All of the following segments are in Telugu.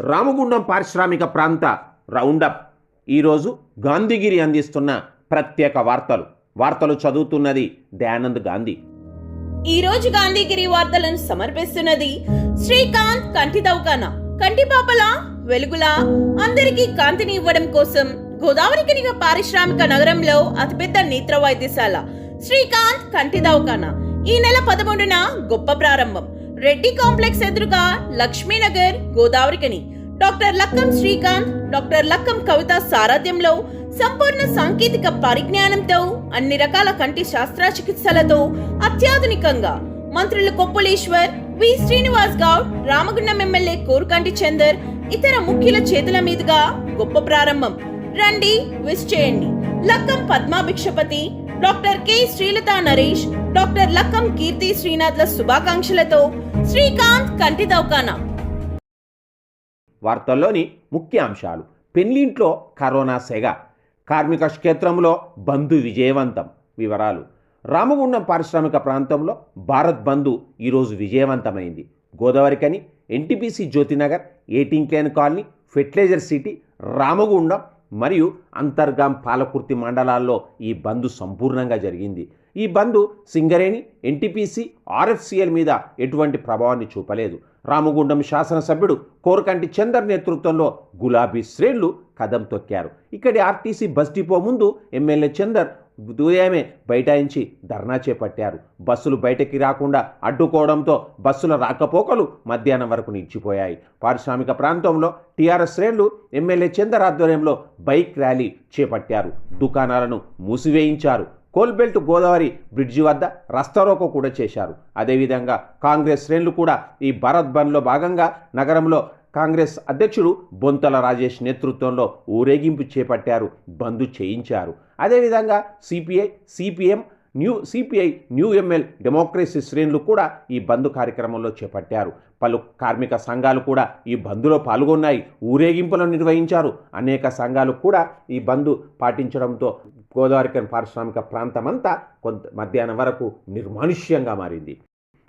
రామగుండం పారిశ్రామిక ప్రాంత రౌండప్. ఈరోజు గాంధీగిరి అందిస్తున్న ప్రత్యేక వార్తలు. వార్తలు చదువుతున్నది దయానంద్ గాంధీ. ఈరోజు గాంధీగిరి వార్తలను సమర్పిస్తున్నది శ్రీకాంత్ కంటి దౌకాన. కంటి వెలుగుల వెలుగులా అందరికీ కాంతిని ఇవ్వడం కోసం గోదావరి కనిగ పారిశ్రామిక నగరంలో అతిపెద్ద నేత్ర వైద్యశాల శ్రీకాంత్ కంటి దవకాన ఈ నెల పదమూడున గొప్ప ప్రారంభం. రెడ్డి కాంప్లెక్స్ ఎదురుగా లక్ష్మీనగర్ గోదావరికని. డాక్టర్ లక్కం శ్రీకాంత్ డాక్టర్ లక్కం కవిత సారథ్యంలో సంపూర్ణ సాంకేతిక పరిజ్ఞానంతో అన్ని రకాల కంటి శస్త్రచికిత్సలతో అత్యాధునికంగా మంత్రులు కొప్పులీశ్వర్ వి. శ్రీనివాస్ గౌడ్ రామగుండం ఎమ్మెల్యే కోరుకంటి చందర్ ఇతర ముఖ్యుల చేతుల మీదుగా గొప్ప ప్రారంభం. రండి విష్ చేయండి. Lakkam Padma Bhikshapathi doctor K Srilatha Naresh doctor Lakkam Keerthi శ్రీనాథ్ల శుభాకాంక్షలతో శ్రీకాంత్ కంటి దౌకానా. వార్తల్లోని ముఖ్య అంశాలు. పెళ్ళింట్లో కరోనా సెగ. కార్మిక క్షేత్రంలో బంధు విజయవంతం. వివరాలు. రామగుండం పారిశ్రామిక ప్రాంతంలో భారత్ బంధు ఈరోజు విజయవంతమైంది. Godavarikhani NTPC Jyothinagar ఎయిటింగ్ incline colony fertilizer city Ramagundam మరియు అంతర్గాం పాలకుర్తి మండలాల్లో ఈ బంద్ సంపూర్ణంగా జరిగింది. ఈ బంద్ సింగరేణి ఎన్టీపీసీ ఆర్ఎఫ్సిఎల్ మీద ఎటువంటి ప్రభావాన్ని చూపలేదు. రామగుండం శాసనసభ్యుడు కోరకంటి చందర్ నేతృత్వంలో గులాబీ శ్రేణులు కదం తొక్కారు. ఇక్కడి ఆర్టీసీ బస్ డిపో ముందు ఎమ్మెల్యే చందర్ ఉదయమే బైఠాయించి ధర్నా చేపట్టారు. బస్సులు బయటకి రాకుండా అడ్డుకోవడంతో బస్సుల రాకపోకలు మధ్యాహ్నం వరకు నిలిచిపోయాయి. పారిశ్రామిక ప్రాంతంలో టీఆర్ఎస్ శ్రేణులు ఎమ్మెల్యే చందర్ ఆధ్వర్యంలో బైక్ ర్యాలీ చేపట్టారు. దుకాణాలను మూసివేయించారు. కోల్బెల్ట్ గోదావరి బ్రిడ్జి వద్ద రస్తారోకో కూడా చేశారు. అదేవిధంగా కాంగ్రెస్ శ్రేణులు కూడా ఈ భారత్ బంద్లో భాగంగా నగరంలో కాంగ్రెస్ అధ్యక్షుడు బొంతల రాజేష్ నేతృత్వంలో ఊరేగింపు చేపట్టారు బంద్ చేయించారు. అదేవిధంగా CPI CPM new CPI new ML democracy శ్రేణులు కూడా ఈ బంద్ కార్యక్రమంలో చేపట్టారు. పలు కార్మిక సంఘాలు కూడా ఈ బంద్లో పాల్గొన్నాయి ఊరేగింపులను నిర్వహించారు. అనేక సంఘాలు కూడా ఈ బంద్ పాటించడంతో గోదావరికన్ పారిశ్రామిక ప్రాంతమంతా కొంత మధ్యాహ్నం వరకు నిర్మానుష్యంగా మారింది.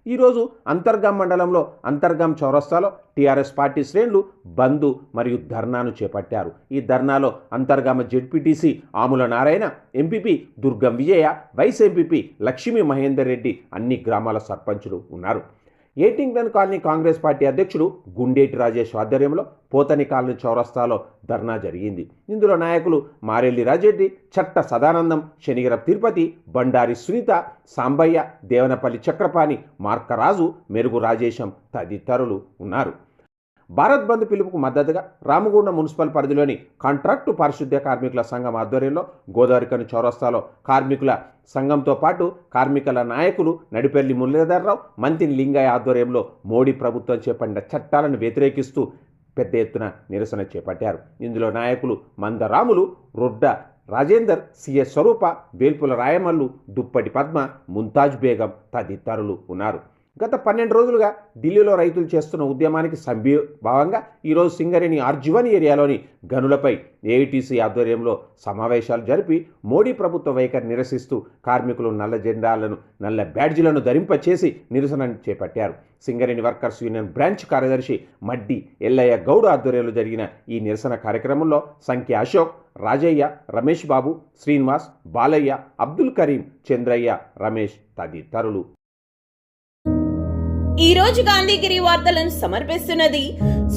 ఈరోజు అంతర్గాం మండలంలో అంతర్గాం చౌరస్తాలో టీఆర్ఎస్ పార్టీ శ్రేణులు బంద్ మరియు ధర్నాను చేపట్టారు. ఈ ధర్నాలో Antergaon ZPTC Amula Narayana MPP Durgam Vijaya vice MPP Lakshmi Mahender Reddy అన్ని గ్రామాల సర్పంచులు ఉన్నారు. ఎయిటింగ్టన్ కాలనీ కాంగ్రెస్ పార్టీ అధ్యక్షుడు గుండేటి రాజేష్ ఆధ్వర్యంలో పోతని కాలనీ చౌరస్తాలో ధర్నా జరిగింది. ఇందులో నాయకులు మారెల్లి రాజెడ్డి చట్ట సదానందం శనిగర తిరుపతి బండారి సునీత సాంబయ్య దేవనపల్లి చక్రపాణి మార్కరాజు మెరుగు రాజేశం తదితరులు ఉన్నారు. భారత్ బంద్ పిలుపుకు మద్దతుగా రామగుండం మున్సిపల్ పరిధిలోని కాంట్రాక్టు పారిశుద్ధ్య కార్మికుల సంఘం ఆధ్వర్యంలో గోదావరికని చౌరస్తాలో కార్మికుల సంఘంతో పాటు కార్మికుల నాయకులు నడిపెల్లి మురళీధర్రావు మంతిని లింగయ్య ఆధ్వర్యంలో మోడీ ప్రభుత్వం చేపట్టిన చట్టాలను వ్యతిరేకిస్తూ పెద్ద ఎత్తున నిరసన చేపట్టారు. ఇందులో నాయకులు మందరాములు రొడ్డ రాజేందర్ సిఎస్ స్వరూప వేల్పుల రాయమల్లు దుప్పటి పద్మ ముంతాజ్ బేగం తదితరులు ఉన్నారు. గత పన్నెండు రోజులుగా ఢిల్లీలో రైతులు చేస్తున్న ఉద్యమానికి సంభావంగా ఈరోజు సింగరేణి అర్జువన్ ఏరియాలోని గనులపై ఏఐటీసీ ఆధ్వర్యంలో సమావేశాలు జరిపి మోడీ ప్రభుత్వ వైఖరి నిరసిస్తూ కార్మికులు నల్ల జెండాలను నల్ల బ్యాడ్జీలను ధరింపచేసి నిరసన చేపట్టారు. సింగరేణి వర్కర్స్ యూనియన్ బ్రాంచ్ కార్యదర్శి మడ్డి ఎల్లయ్య గౌడ్ ఆధ్వర్యంలో జరిగిన ఈ నిరసన కార్యక్రమంలో సంఖ్య అశోక్ రాజయ్య రమేష్ బాబు శ్రీనివాస్ బాలయ్య అబ్దుల్ కరీం చంద్రయ్య రమేష్ తదితరులు. ఈ రోజు గాంధీగిరి వార్తలను సమర్పిస్తున్నది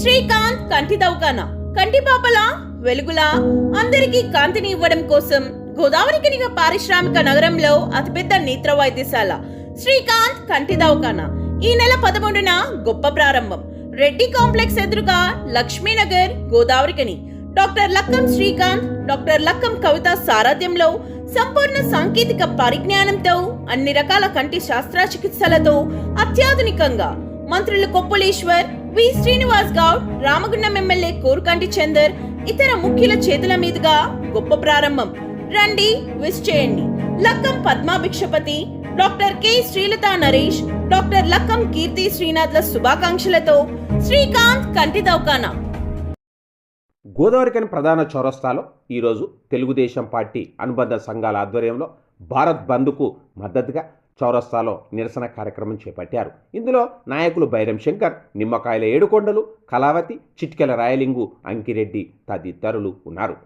శ్రీకాంత్ కంటి దౌకాన. కంటి పాపల వెలుగులా అందరికీ కాంతిని ఇవ్వడం కోసం గోదావరి కనిగ పారిశ్రామిక నగరంలో అతిపెద్ద నేత్ర వైద్యశాల శ్రీకాంత్ కంటి దౌకాన. ఈ నెల పదమూడున గొప్ప ప్రారంభం. రెడ్డి కాంప్లెక్స్ ఎదురుగా లక్ష్మీనగర్ గోదావరికని డాక్టర్ లక్కం శ్రీకాంత్ డాక్టర్ లక్కం కవిత సారథ్యంలో సంపూర్ణ సాంకేతిక పరిజ్ఞానంతో అన్ని రకాల కంటి శస్త్రచికిత్సలతో అత్యాధునికంగా మంత్రులు కొప్పులేశ్వర్ వి. శ్రీనివాస్ గౌడ్ రామగుండం ఎమ్మెల్యే కోరుకంటి చందర్ ఇతర ముఖ్యుల చేతుల మీదుగా గొప్ప ప్రారంభం. రండి విష్ చేయండి. Lakkam Padma Bhikshapathi doctor K. Srilatha Naresh doctor Lakkam Keerthi శ్రీనాథ్ల శుభాకాంక్షలతో శ్రీకాంత్ కంటి దౌకానా. గోదావరికని ప్రధాన చౌరస్తాలో ఈరోజు తెలుగుదేశం పార్టీ అనుబంధ సంఘాల ఆధ్వర్యంలో భారత్ బంద్కు మద్దతుగా చౌరస్తాలో నిరసన కార్యక్రమం చేపట్టారు. ఇందులో నాయకులు బైరం శంకర్ నిమ్మకాయల ఏడుకొండలు కళావతి చిట్కెల రాయలింగు అంకిరెడ్డి తదితరులు ఉన్నారు.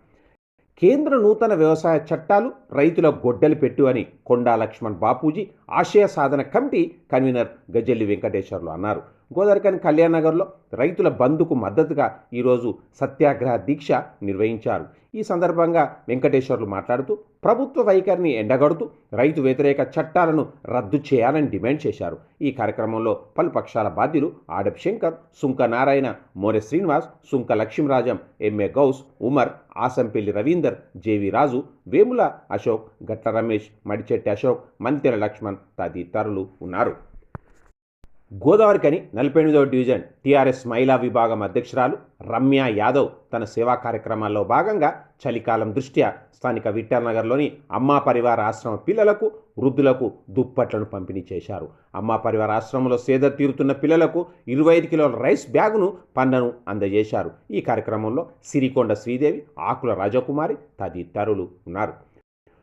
కేంద్ర నూతన వ్యవసాయ చట్టాలు రైతుల గొడ్డలి పెట్టు అని కొండా లక్ష్మణ్ బాపూజీ ఆశయ సాధన కమిటీ కన్వీనర్ గజల్లి వెంకటేశ్వర్లు అన్నారు. గోదావరికని కళ్యాణ్ నగర్లో రైతుల బంధుకు మద్దతుగా ఈరోజు సత్యాగ్రహ దీక్ష నిర్వహించారు. ఈ సందర్భంగా వెంకటేశ్వర్లు మాట్లాడుతూ ప్రభుత్వ వైఖరిని ఎండగడుతూ రైతు వ్యతిరేక చట్టాలను రద్దు చేయాలని డిమాండ్ చేశారు. ఈ కార్యక్రమంలో పలు పక్షాల బాధ్యులు ఆడప్ శంకర్ సుంక నారాయణ మోరె శ్రీనివాస్ సుంక లక్ష్మీరాజం ఎంఏ గౌస్ ఉమర్ ఆసంపల్లి రవీందర్ జేవి రాజు వేముల అశోక్ గట్ల రమేష్ మడిచెట్టి అశోక్ మంతెల లక్ష్మణ్ తదితరులు ఉన్నారు. గోదావరికని నలభై ఎనిమిదవ డివిజన్ టీఆర్ఎస్ మహిళా విభాగం అధ్యక్షురాలు రమ్య యాదవ్ తన సేవా కార్యక్రమాల్లో భాగంగా చలికాలం దృష్ట్యా స్థానిక విట్టర్నగర్లోని అమ్మా పరివార ఆశ్రమ పిల్లలకు వృద్ధులకు దుప్పట్లను పంపిణీ చేశారు. అమ్మా పరివార ఆశ్రమంలో సేద తీరుతున్న పిల్లలకు ఇరవై ఐదు కిలోల రైస్ బ్యాగును పండను అందజేశారు. ఈ కార్యక్రమంలో సిరికొండ శ్రీదేవి ఆకుల రాజకుమారి తదితరులు ఉన్నారు.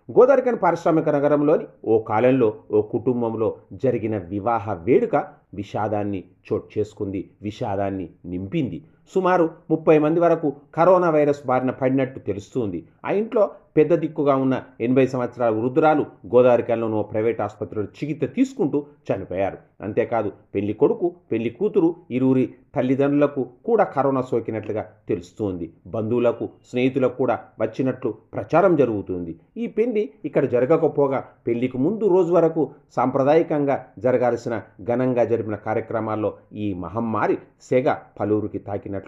గోదావరికన్ పారిశ్రామిక నగరంలోని ఓ కాలంలో ఓ కుటుంబంలో జరిగిన వివాహ వేడుక విషాదాన్ని చోటు చేసుకుంది విషాదాన్ని నింపింది. సుమారు ముప్పై మంది వరకు కరోనా వైరస్ బారిన పడినట్టు తెలుస్తుంది. ఆ ఇంట్లో పెద్ద దిక్కుగా ఉన్న ఎనభై సంవత్సరాల వృద్ధురాలు గోదావరికల్లోని ఓ ప్రైవేట్ ఆసుపత్రిలో చికిత్స తీసుకుంటూ చనిపోయారు. అంతేకాదు పెళ్ళి కొడుకు పెళ్ళి కూతురు ఇరువురి తల్లిదండ్రులకు కూడా కరోనా సోకినట్లుగా తెలుస్తుంది. బంధువులకు స్నేహితులకు కూడా వచ్చినట్లు ప్రచారం జరుగుతుంది. ఈ పెళ్ళి ఇక్కడ జరగకపోగా పెళ్ళికి ముందు రోజు వరకు సాంప్రదాయకంగా జరగాల్సిన ఘనంగా జరిపిన కార్యక్రమాల్లో ఈ మహమ్మారి సెగ పలువురికి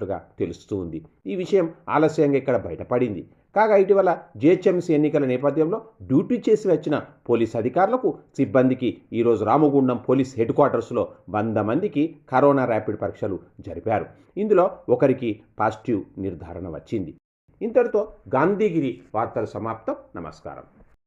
గా తెలుస్తూ ఉంది. ఈ విషయం ఆలస్యంగా ఇక్కడ బయటపడింది. కాగా ఇటీవల జిహెచ్ఎంసీ ఎన్నికల నేపథ్యంలో డ్యూటీ చేసి వచ్చిన పోలీస్ అధికారులకు సిబ్బందికి ఈరోజు రామగుండం పోలీస్ హెడ్ క్వార్టర్స్లో వంద మందికి కరోనా ర్యాపిడ్ పరీక్షలు జరిపారు. ఇందులో ఒకరికి పాజిటివ్ నిర్ధారణ వచ్చింది. ఇంతటితో గాంధీగిరి వార్తలు సమాప్తం. నమస్కారం.